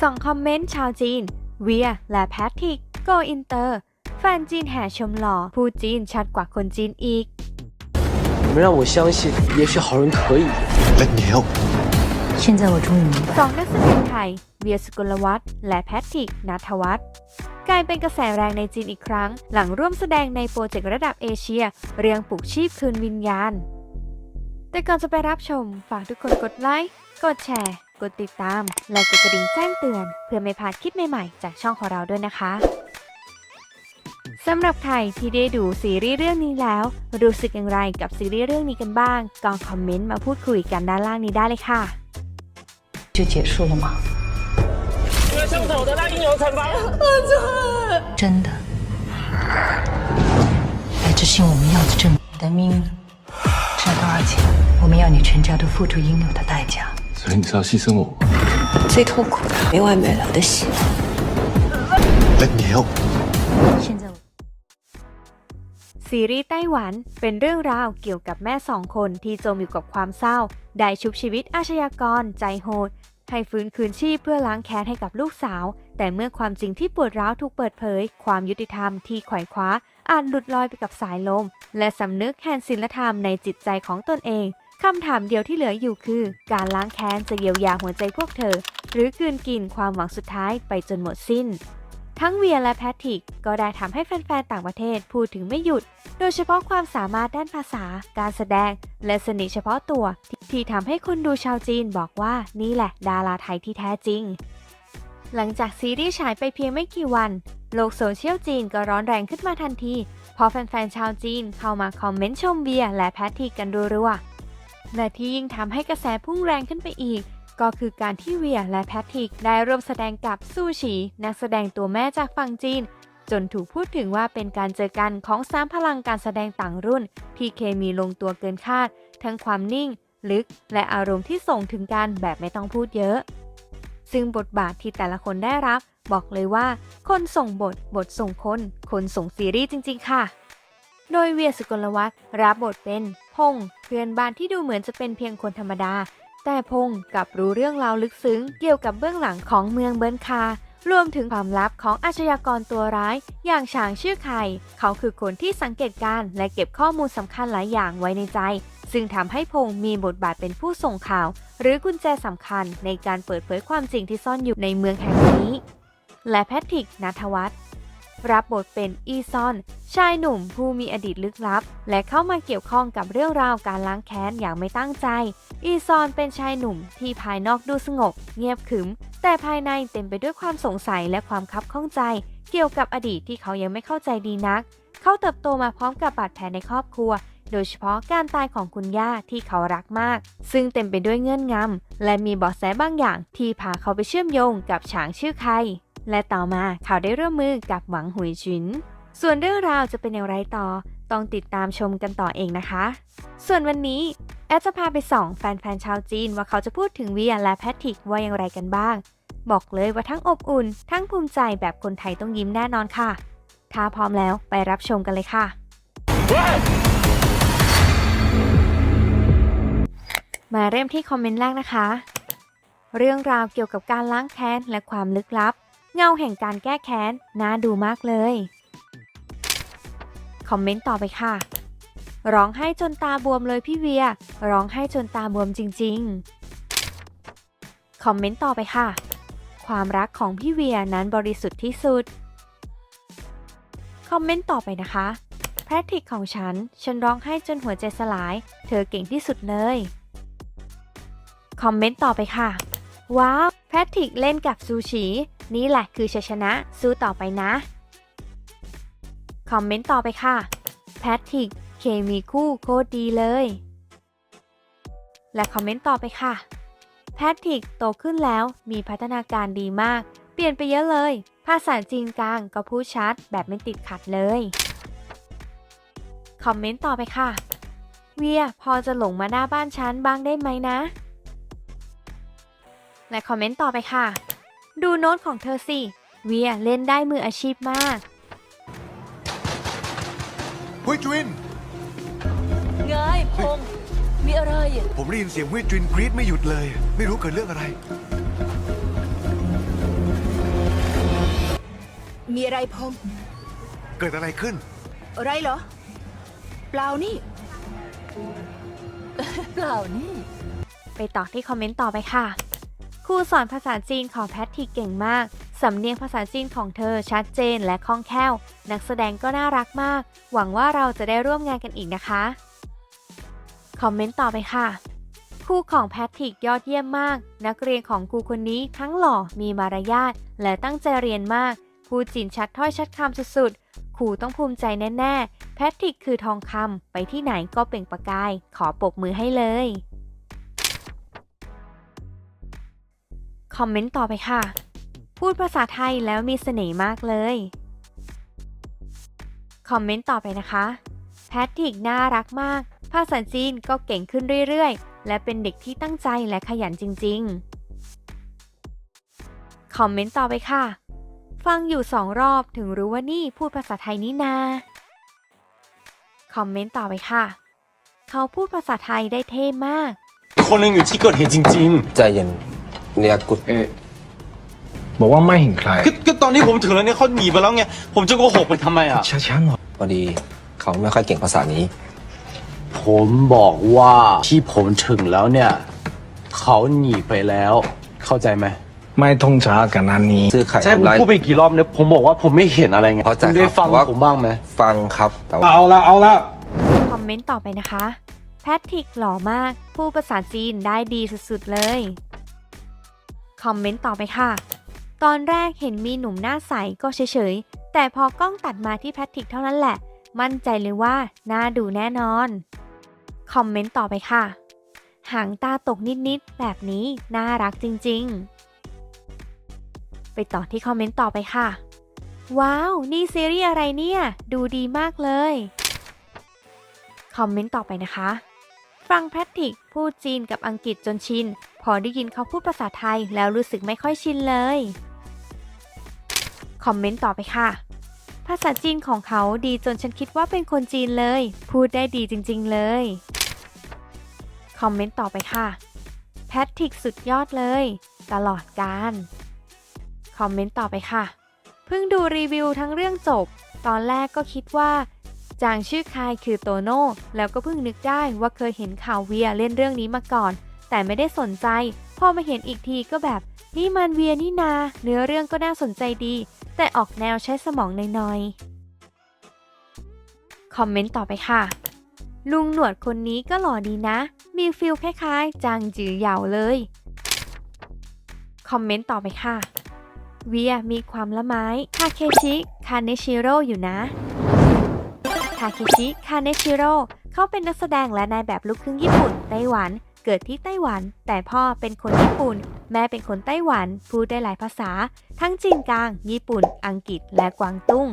ส่องคอมเมนต์ชาวจีน เวีย และแพทริกโกอินเตอร์ แฟนจีนแห่ชมหล่อ ผู้จีนชัดกว่าคนจีนอีก 你们让我相信，也许好人可以。 Let me help。现在我终于明白 สองนักแสดงไทย เวียสกุลวัฒน์และแพทริกนัทวัฒน์กลายเป็นกระแสแรงในจีนอีกครั้ง หลังร่วมแสดงในโปรเจกต์ระดับเอเชีย เรื่องปลุกชีพคืนวิญญาณ แต่ก่อนจะไปรับชม ฝากทุกคนกดไลค์ กดแชร์ กดติดตาม และกดกระดิ่งแจ้งเตือน เพื่อไม่พลาดคลิปใหม่ๆ จากช่องของเราด้วยนะคะสำหรับใครที่ได้ดูซีรีส์เรื่องนี้แล้ว รู้สึกอย่างไรกับซีรีส์เรื่องนี้กันบ้างก็คอมเมนต์มาพูดคุยกันด้านล่างนี้ได้เลยค่ะ 就结束了吗？因为上手的那应有惩罚。真的。来执行我们要的正义，你的命令值多少钱？我们要你全家都付出应有的代价。 所以你是要牺牲我吗？最痛苦的没完没了的戏。 Let me help。现在我。 ซีรีส์ไต้หวันเป็นเรื่องราวเกี่ยวกับแม่สองคนที่จมอยู่กับความเศร้า ได้ชุบชีวิตอาชญากรใจโหด ให้ฟื้นคืนชีพเพื่อล้างแค้นให้กับลูกสาว แต่เมื่อความจริงที่ปวดร้าวถูกเปิดเผย ความยุติธรรมที่ไขว่คว้า อาจหลุดลอยไปกับสายลม และสำนึกแห่งศีลธรรมในจิตใจของตนเอง คำถามเดียวที่เหลืออยู่คือ การล้างแค้นจะเยียวยาหัวใจพวกเธอ หรือกลืนกินความหวังสุดท้ายไปจนหมดสิ้น ทั้งเวียและแพทริกก็ได้ทำให้แฟนๆ ต่างประเทศพูดถึงไม่หยุด โดยเฉพาะความสามารถด้านภาษา การแสดง และเสน่ห์เฉพาะตัวที่ที่ทำให้คนดูชาวจีนบอกว่านี่แหละดาราไทยที่แท้จริง หลังจากซีรีส์ฉายไปเพียงไม่กี่วัน โลกโซเชียลจีนก็ร้อนแรงขึ้นมาทันทีพอแฟนๆ ชาวจีนเข้ามาคอมเมนต์ชมเวียและแพทริกกันรัวๆ และที่ยิ่งทำให้กระแสพุ่งแรงขึ้นไปอีก ก็คือการที่เวียและแพทริกได้ร่วมแสดงกับซูชินักแสดงตัวแม่จากฝั่งจีน จนถูกพูดถึงว่าเป็นการเจอกันของสามพลังการแสดงต่างรุ่น ที่เคมีลงตัวเกินคาด ทั้งความนิ่ง ลึก และอารมณ์ที่ส่งถึงกันแบบไม่ต้องพูดเยอะ ซึ่งบทบาทที่แต่ละคนได้รับ บอกเลยว่า คนส่งบทบทส่งคน คนส่งซีรีส์จริง ๆ ค่ะ โดยเวียสุกลวัฒน์รับบทเป็นพงษ์ เพื่อนบ้านที่ดูเหมือนจะเป็นเพียงคนธรรมดา แต่พงษ์กลับรู้เรื่องราวลึกซึ้ง เกี่ยวกับเบื้องหลังของเมืองเบิร์นคารวมถึงความลับของอาชญากรตัวร้าย อย่างฉางชื่อไข่เขาคือคนที่สังเกตการณ์และเก็บข้อมูลสำคัญหลายอย่างไว้ในใจ ซึ่งทำให้พงษ์มีบทบาทเป็นผู้ส่งข่าว หรือกุญแจสำคัญในการเปิดเผยความจริงที่ซ่อนอยู่ในเมืองแห่งนี้ และแพทริกนัทวัฒน์ รับบทเป็นอีซอน ชายหนุ่มผู้มีอดีตลึกลับ และเข้ามาเกี่ยวข้องกับเรื่องราวการล้างแค้นอย่างไม่ตั้งใจ อีซอนเป็นชายหนุ่มที่ภายนอกดูสงบ เงียบขรึม แต่ภายในเต็มไปด้วยความสงสัยและความคับข้องใจ เกี่ยวกับอดีตที่เขายังไม่เข้าใจดีนัก เขาเติบโตมาพร้อมกับบาดแผลในครอบครัวโดยเฉพาะการตายของคุณย่าที่เขารักมาก ซึ่งเต็มไปด้วยเงื่อนงำ และมีเบาะแสบางอย่างที่พาเขาไปเชื่อมโยงกับฉางชื่อใคร และต่อมาเขาได้ร่วมมือกับหวังหุยจิน ส่วนเรื่องราวจะเป็นอย่างไรต่อ ต้องติดตามชมกันต่อเองนะคะ ส่วนวันนี้ แอดจะพาไปส่องแฟนๆชาวจีนว่าเขาจะพูดถึงเวียและแพทริกว่าอย่างไรกันบ้าง บอกเลยว่าทั้งอบอุ่น ทั้งภูมิใจแบบคนไทยต้องยิ้มแน่นอนค่ะ ถ้าพร้อมแล้วไปรับชมกันเลยค่ะมาเริ่มที่คอมเมนต์แรกนะคะ เรื่องราวเกี่ยวกับการล้างแค้นและความลึกลับ เงาแห่งการแก้แค้น น่าดูมากเลย คอมเมนต์ต่อไปค่ะ ร้องไห้จนตาบวมเลยพี่เวีย ร้องไห้จนตาบวมจริง ๆ คอมเมนต์ต่อไปค่ะ ความรักของพี่เวียนั้นบริสุทธิ์ที่สุด คอมเมนต์ต่อไปนะคะแพทริกของฉัน ฉันร้องไห้จนหัวใจสลาย เธอเก่งที่สุดเลย คอมเมนต์ต่อไปค่ะ ว้าว แพทริกเล่นกับซูชิ นี่แหละคือชัยชนะ สู้ต่อไปนะ คอมเมนต์ต่อไปค่ะ แพทริก เคมีคู่โคตรดีเลย และคอมเมนต์ต่อไปค่ะ แพทริกโตขึ้นแล้วมีพัฒนาการดีมาก เปลี่ยนไปเยอะเลย ภาษาจีนกลางก็พูดชัดแบบไม่ติดขัดเลย คอมเมนต์ต่อไปค่ะ เวียพอจะหลงมาหน้าบ้านฉันบ้างได้ไหมนะ และคอมเมนต์ต่อไปค่ะ ดูโน้ตของเธอสิ เวียเล่นได้มืออาชีพมากหุยจุน ไงพงษ์มีอะไร ผมได้ยินเสียงหุยจุนกรี๊ดไม่หยุดเลย ไม่รู้เกิดเรื่องอะไร มีอะไรพงษ์เกิดอะไรขึ้น อะไรเหรอ เปล่านี่ เปล่านี่ ไปต่อที่คอมเมนต์ต่อไปค่ะ ครูสอนภาษาจีนของแพทริกเก่งมาก สำเนียงภาษาจีนของเธอชัดเจนและคล่องแคล่ว นักแสดงก็น่ารักมาก หวังว่าเราจะได้ร่วมงานกันอีกนะคะ คอมเมนต์ต่อไปค่ะครูของแพทริกยอดเยี่ยมมาก นักเรียนของครูคนนี้ทั้งหล่อมีมารยาทและตั้งใจเรียนมากพูดจีนชัดถ้อยชัดคำสุดๆครูต้องภูมิใจแน่ๆ แพทริกคือทองคำไปที่ไหนก็เปล่งประกาย ขอปรบมือให้เลย คอมเมนต์ต่อไปค่ะ พูดภาษาไทยแล้วมีเสน่ห์มากเลย คอมเมนต์ต่อไปนะคะ แพทริกน่ารักมาก ภาษาจีนก็เก่งขึ้นเรื่อยๆ และเป็นเด็กที่ตั้งใจและขยันจริงๆ คอมเมนต์ต่อไปค่ะ ฟังอยู่สองรอบถึงรู้ว่านี่พูดภาษาไทยนี่นา คอมเมนต์ต่อไปค่ะ เขาพูดภาษาไทยได้เท่มาก คนหนึงอยู่ที่เกิดเหตุจริงใจเย็น เนี่ยกุดเอ๊ะบอกว่าไม่เห็นใครๆก็ก็ตอนที่ผมถึงแล้วเนี่ยเขาหนีไปแล้วไง ผมจะโกหกไปทำไมอะ ช้าๆหน่อยพอดี เขาไม่ค่อยเก่งภาษานี้ ผมบอกว่าที่ผมถึงแล้วเนี่ย เขาหนีไปแล้ว เข้าใจไหมไม่ทงช้ากันนันนี้ซื้อไข่ใช่ผมทำลาย พูดไปกี่รอบเนี่ยผมบอกว่าผมไม่เห็นอะไรไงเข้าใจคุณได้ครับฟังว่า ผมบ้างไหม ฟังครับแต่ว่าเอาละเอาละ คอมเมนต์ต่อไปนะคะ แพทริกหล่อมากพูดภาษาจีนได้ดีสุดๆเลย คอมเมนต์ต่อไปค่ะ ตอนแรกเห็นมีหนุ่มหน้าใสก็เฉยๆ แต่พอกล้องตัดมาที่แพทริกเท่านั้นแหละ มั่นใจเลยว่าน่าดูแน่นอน คอมเมนต์ต่อไปค่ะ หางตาตกนิดๆ แบบนี้น่ารักจริงๆ ไปต่อที่คอมเมนต์ต่อไปค่ะ ว้าว นี่ซีรีส์อะไรเนี่ย ดูดีมากเลย คอมเมนต์ต่อไปนะคะ ฟังแพทริกพูดจีนกับอังกฤษจนชิน พอได้ยินเขาพูดภาษาไทยแล้วรู้สึกไม่ค่อยชินเลย คอมเมนต์ต่อไปค่ะ ภาษาจีนของเขาดีจนฉันคิดว่าเป็นคนจีนเลย พูดได้ดีจริงๆเลย คอมเมนต์ต่อไปค่ะแพทริกสุดยอดเลย ตลอดการ คอมเมนต์ต่อไปค่ะ เพิ่งดูรีวิวทั้งเรื่องจบ ตอนแรกก็คิดว่า จางชื่อคายคือโตโน่แล้วก็เพิ่งนึกได้ว่าเคยเห็นข่าวเวียเล่นเรื่องนี้มาก่อน แต่ไม่ได้สนใจพอมาเห็นอีกทีก็แบบ นี่มันเวียนี่นา เนื้อเรื่องก็น่าสนใจดี แต่ออกแนวใช้สมองหน่อยๆคอมเมนต์ต่อไปค่ะ ลุงหนวดคนนี้ก็หล่อดีนะ มีฟิลคล้ายๆ จางจือเหยาเลย คอมเมนต์ต่อไปค่ะ เวียมีความละไม้ทาเคชิคาเนชิโร่อยู่นะาเคชิ คาเนชิโร่เขาเป็นนักแสดงและนายแบบลูกครึ่งญี่ปุ่น ไต้หวัน เกิดที่ไต้หวัน แต่พ่อเป็นคนญี่ปุ่น แม่เป็นคนไต้หวัน พูดได้หลายภาษา ทั้งจีนกลาง ญี่ปุ่น อังกฤษ และกวางตุ้ง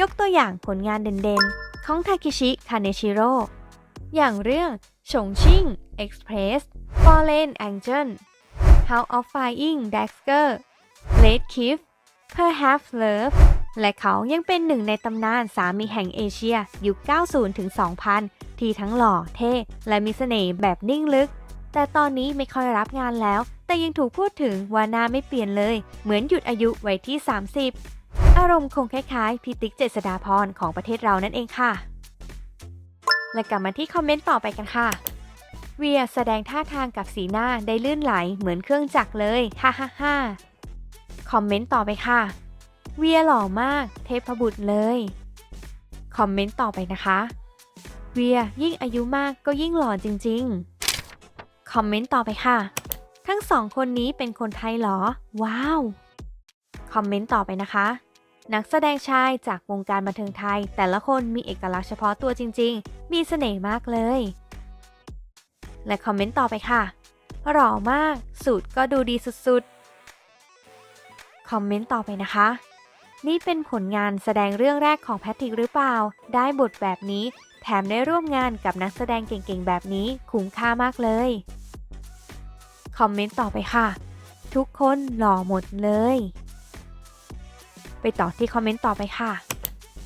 ยกตัวอย่างผลงานเด่นๆ ของทาเคชิ คาเนชิโร่ อย่างเรื่องฉงชิ่ง Express Fallen Angel House of Flying Dagger Red Cliff Perhaps Love และเขายังเป็นหนึ่งในตำนานสามีแห่งเอเชีย ยุค 90 ถึง 2000 ที่ทั้งหล่อเท่ และมีเสน่ห์แบบนิ่งลึก แต่ตอนนี้ไม่ค่อยรับงานแล้ว แต่ยังถูกพูดถึงว่าหน้าไม่เปลี่ยนเลย เหมือนหยุดอายุไว้ที่ 30 อารมณ์คงคล้ายๆพิติกเจษดาพรของประเทศเรานั่นเองค่ะ และกลับมาที่คอมเมนต์ต่อไปกันค่ะเวียแสดงท่าทางกับสีหน้าได้ลื่นไหลเหมือนเครื่องจักรเลย ฮ่าฮ่าฮ่าคอมเมนต์ต่อไปค่ะ เวียหล่อมาก เทพบุตรเลย คอมเมนต์ต่อไปนะคะ เวียยิ่งอายุมากก็ยิ่งหล่อจริงๆ คอมเมนต์ต่อไปค่ะ ทั้งสองคนนี้เป็นคนไทยเหรอ ว้าว คอมเมนต์ต่อไปนะคะ นักแสดงชายจากวงการบันเทิงไทย แต่ละคนมีเอกลักษณ์เฉพาะตัวจริง ๆ มีเสน่ห์มากเลย และคอมเมนต์ต่อไปค่ะ หล่อมาก สูตรก็ดูดีสุดๆ คอมเมนต์ต่อไปนะคะ นี่เป็นผลงานแสดงเรื่องแรกของแพทริกหรือเปล่า ได้บทแบบนี้ แถมได้ร่วมงานกับนักแสดงเก่งๆ แบบนี้คุ้มค่ามากเลย คอมเมนต์ต่อไปค่ะ ทุกคนหล่อหมดเลย ไปต่อที่คอมเมนต์ต่อไปค่ะ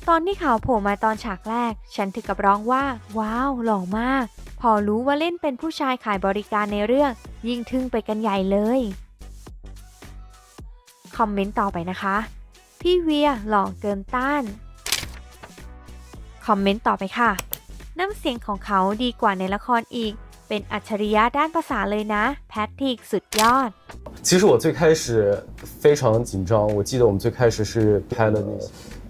ตอนที่เขาโผล่มาตอนฉากแรก ฉันถึงกับร้องว่า ว้าว หล่อมาก พอรู้ว่าเล่นเป็นผู้ชายขายบริการในเรื่อง ยิ่งทึ่งไปกันใหญ่เลย คอมเมนต์ต่อไปนะคะ พี่เวียหล่อเกินต้าน คอมเมนต์ต่อไปค่ะ น้ำเสียงของเขาดีกว่าในละครอีก เป็นอัจฉริยะด้านภาษาเลยนะ แพทริกสุดยอด 其实我最开始非常紧张，我记得我们最开始是拍的那个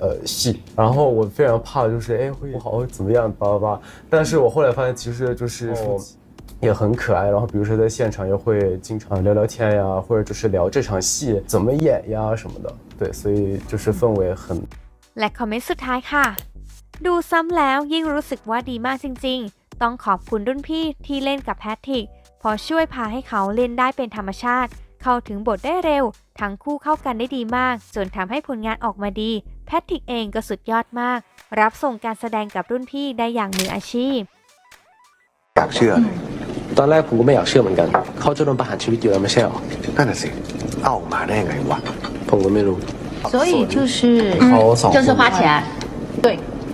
呃戏，然后我非常怕就是哎会不好会怎么样叭叭叭，但是我后来发现其实就是说也很可爱，然后比如说在现场也会经常聊聊天呀，或者就是聊这场戏怎么演呀什么的， 对，所以就是氛围很 และคอมเมนต์สุดท้ายค่ะ ดูซ้ำแล้วยิ่งรู้สึกว่าดีมากจริงๆ ต้องขอบคุณรุ่นพี่ที่เล่นกับแพทริกเพอช่วยพาให้เขาเล่นได้เป็นธรรมชาติ เข้าถึงบทได้เร็ว ทั้งคู่เข้ากันได้ดีมาก จนทำให้ผลงานออกมาดี แพทริกเองก็สุดยอดมาก รับส่งการแสดงกับรุ่นพี่ได้อย่างมืออาชีพ อยากเชื่อเลย ตอนแรกผมก็ไม่อยากเชื่อเหมือนกัน เขาจะโดนประหารชีวิตอยู่แล้วไม่ใช่หรอ นั่นน่ะสิ เอามาได้ไงวะ ผมก็ไม่รู้ 所以就是เขาสองคน 就是花钱，对，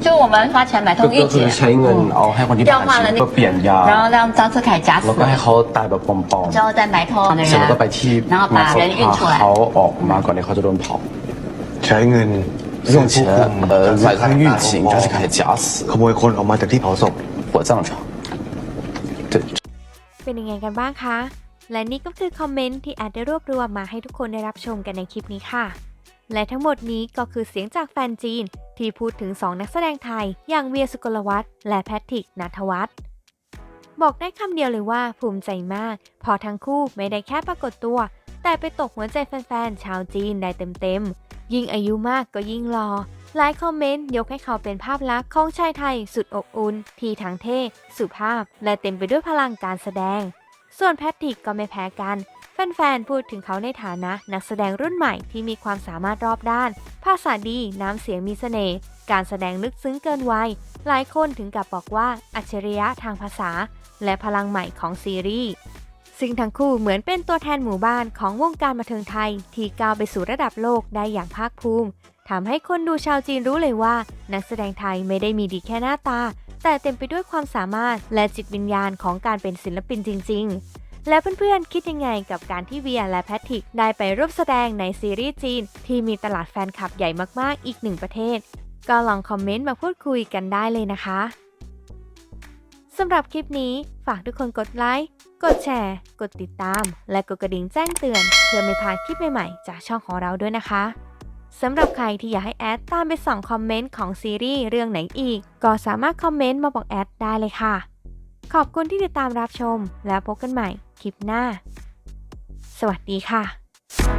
就我们花钱买 ก็ 通 ก็ 一 คือ 姐， ใช้เงินเอาให้คนที่ประหารชีวิตเพื่อเปลี่ยนยา 然后让张志凯夹死 แล้วก็ให้เขาตายแบบปลอม 之后再埋通的 ๆเสร็จแล้วก็ไป 人， ที่ 然后把人运出来 เขาออกมาก่อนที่เขาจะโดนเผา ใช้เงิน 用钱呃买通狱警张志凯假死 ขโมยคนออกมาจากที่เผาศพ 火葬场对 เป็นยังไงกันบ้างคะ และนี่ก็คือคอมเมนต์ที่แอดได้รวบรวมมาให้ทุกคนได้รับชมกันในคลิปนี้ค่ะ และทั้งหมดนี้ก็คือเสียงจากแฟนจีน ที่พูดถึง 2 นักแสดงไทย อย่างเวียสุกลวัฒน์และแพทริกนัทวัฒน์บอกได้คำเดียวเลยว่าภูมิใจมาก พอทั้งคู่ไม่ได้แค่ปรากฏตัว แต่ไปตกหัวใจแฟนๆชาวจีนได้เต็มๆ ยิ่งอายุมากก็ยิ่งรอหลายคอมเมนต์ยกให้เขาเป็นภาพลักษณ์ของชายไทยสุดอบอุ่นที่ทั้งเท่ สุภาพ และเต็มไปด้วยพลังการแสดง ส่วนแพทริกก็ไม่แพ้กัน แฟนๆ พูดถึงเขาในฐานะนักแสดงรุ่นใหม่ที่มีความสามารถรอบด้าน ภาษาดี น้ำเสียงมีเสน่ห์ การแสดงลึกซึ้งเกินวัย หลายคนถึงกับบอกว่าอัจฉริยะทางภาษา และพลังใหม่ของซีรีส์ซึ่งทั้งคู่เหมือนเป็นตัวแทนหมู่บ้านของวงการบันเทิงไทย ที่ก้าวไปสู่ระดับโลกได้อย่างภาคภูมิทำให้คนดูชาวจีนรู้เลยว่า นักแสดงไทยไม่ได้มีดีแค่หน้าตา แต่เต็มไปด้วยความสามารถและจิตวิญญาณของการเป็นศิลปินจริง ๆ และเพื่อนๆ คิดยังไงกับการที่เวียและแพทริกได้ไปร่วมแสดงในซีรีส์จีน ที่มีตลาดแฟนคลับใหญ่มากๆ อีกหนึ่งประเทศ ก็ลองคอมเมนต์มาพูดคุยกันได้เลยนะคะสำหรับคลิปนี้ฝากทุกคนกดไลค์ กดแชร์ กดติดตาม และกดกระดิ่งแจ้งเตือน เพื่อไม่พลาดคลิปใหม่ๆ จากช่องของเราด้วยนะคะ สำหรับใครที่อยากให้แอดตามไปส่องคอมเมนต์ของซีรีส์เรื่องไหนอีก ก็สามารถคอมเมนต์มาบอกแอดได้เลยค่ะ ขอบคุณที่ติดตามรับชม แล้วพบกันใหม่คลิปหน้า สวัสดีค่ะ